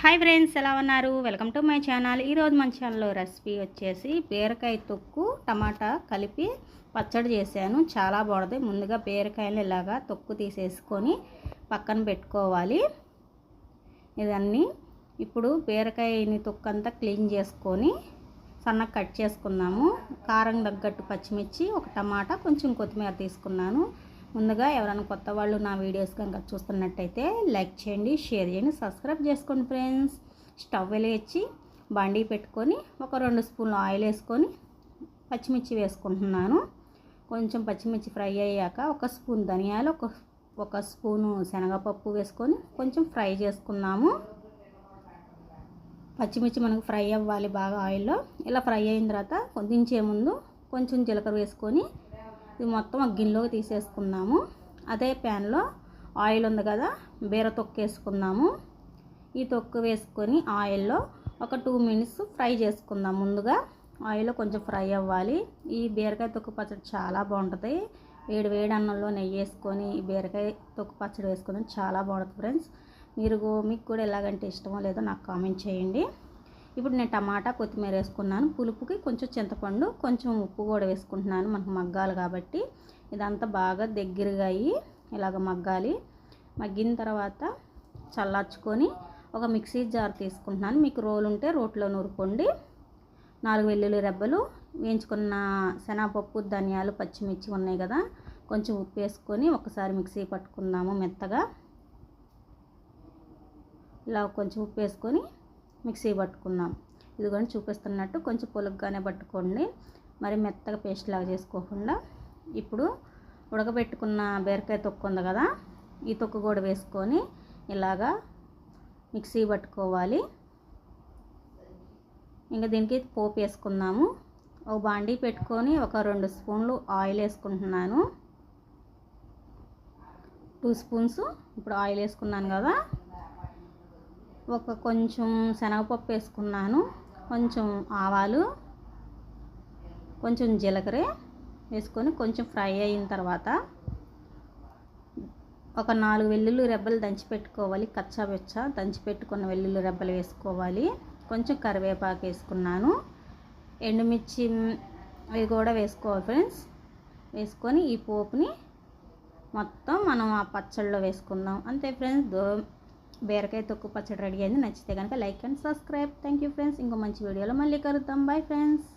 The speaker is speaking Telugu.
హాయ్ ఫ్రెండ్స్ ఎలా ఉన్నారు? Welcome to my channel. ఈరోజు మన ఛానల్లో రెసిపీ వచ్చేసి బీరకాయ తొక్కు టమాటా కలిపి పచ్చడి చేశాను. చాలా బాగుంది ముందుగా బీరకాయలు ఇలాగా తొక్కు తీసేసుకొని పక్కన పెట్టుకోవాలి. ఇదన్నీ ఇప్పుడు బీరకాయని తొక్కు అంతా క్లీన్ చేసుకొని సన్నగా కట్ చేసుకున్నాము కారం తగ్గట్టు పచ్చిమిర్చి ఒక టమాటా కొంచెం కొత్తిమీర తీసుకున్నాను. ముందుగా ఎవరైనా కొత్త వాళ్ళు నా వీడియోస్ కనుక చూస్తున్నట్టయితే లైక్ చేయండి షేర్ చేయండి సబ్స్క్రైబ్ చేసుకోండి ఫ్రెండ్స్. స్టవ్ వెలిగించి బండి పెట్టుకొని ఒక రెండు స్పూన్లు ఆయిల్ వేసుకొని పచ్చిమిర్చి వేసుకుంటున్నాను. కొంచెం పచ్చిమిర్చి ఫ్రై అయ్యాక ఒక స్పూన్ ధనియాలు ఒక ఒక స్పూను శనగపప్పు వేసుకొని కొంచెం ఫ్రై చేసుకున్నాము పచ్చిమిర్చి మనకు ఫ్రై అవ్వాలి బాగా ఆయిల్లో. ఇలా ఫ్రై అయిన తర్వాత దించే ముందు కొంచెం జీలకర్ర వేసుకొని ఇది మొత్తం ఒక గిన్నెలోకి తీసేసుకున్నాము అదే ప్యాన్లో ఆయిల్ ఉంది కదా బీర తొక్కు వేసుకున్నాము ఈ తొక్కు వేసుకొని ఆయిల్లో ఒక టూ మినిట్స్ ఫ్రై చేసుకుందాం. ముందుగా ఆయిల్లో కొంచెం ఫ్రై అవ్వాలి. ఈ బీరకాయ తొక్కు పచ్చడి చాలా బాగుంటుంది. వేడి వేడి అన్నంలో నెయ్యి వేసుకొని ఈ బీరకాయ తొక్కు పచ్చడి వేసుకొని చాలా బాగుంటుంది ఫ్రెండ్స్. మీరు మీకు కూడా ఎలాగంటే ఇష్టమో లేదో నాకు కామెంట్ చేయండి. ఇప్పుడు నేను టమాటా కొత్తిమీర వేసుకున్నాను. పులుపుకి కొంచెం చింతపండు కొంచెం ఉప్పు కూడా వేసుకుంటున్నాను. మనకు మగ్గాలి కాబట్టి ఇదంతా బాగా దగ్గరగా అయ్యి ఇలాగ మగ్గాలి. మగ్గిన తర్వాత చల్లార్చుకొని ఒక మిక్సీ జార్ తీసుకుంటున్నాను. మీకు రోలు ఉంటే రోట్లో నూరుకోండి. నాలుగు వెల్లుల్లి రెబ్బలు వేయించుకున్న శనగపప్పు ధనియాలు పచ్చిమిర్చి ఉన్నాయి కదా. కొంచెం ఉప్పు వేసుకొని ఒకసారి మిక్సీ పట్టుకుందాము మెత్తగా. ఇలా కొంచెం ఉప్పు వేసుకొని మిక్సీ పట్టుకుందాం. ఇదిగోని చూపిస్తున్నట్టు కొంచెం పొలుగ్గానే పట్టుకోండి. మరి మెత్తగా పేస్ట్ లాగా చేసుకోకుండా ఇప్పుడు ఉడకబెట్టుకున్న బీరకాయ తొక్కు ఉంది కదా ఈ తొక్కు కూడా వేసుకొని ఇలాగా మిక్సీ పట్టుకోవాలి. ఇంకా దీనికి పోపు వేసుకుందాము. ఒక బాండీ పెట్టుకొని ఒక రెండు స్పూన్లు ఆయిల్ వేసుకుంటున్నాను. టూ స్పూన్స్ ఇప్పుడు ఆయిల్ వేసుకున్నాను కదా ఒక కొంచెం శనగపప్పు వేసుకున్నాను కొంచెం ఆవాలు కొంచెం జీలకర్ర వేసుకొని కొంచెం ఫ్రై అయిన తర్వాత ఒక నాలుగు వెల్లుల్లి రెబ్బలు దంచి పెట్టుకోవాలి కచ్చా బెచ్చ దంచి పెట్టుకున్న వెల్లుల్లి రెబ్బలు వేసుకోవాలి. కొంచెం కరివేపాకు వేసుకున్నాను. ఎండుమిర్చి అవి కూడా వేసుకోవాలి ఫ్రెండ్స్. వేసుకొని ఈ పోపుని మొత్తం మనం ఆ పచ్చళ్ళలో వేసుకుందాం. అంతే ఫ్రెండ్స్. దో బీరకాయ తొక్కు పచ్చడి రెడీ అయింది. నచ్చితే కనుక like and subscribe. Thank you friends ఇంకో మంచి వీడియోలో మళ్ళీ కలుద్దాం. Bye friends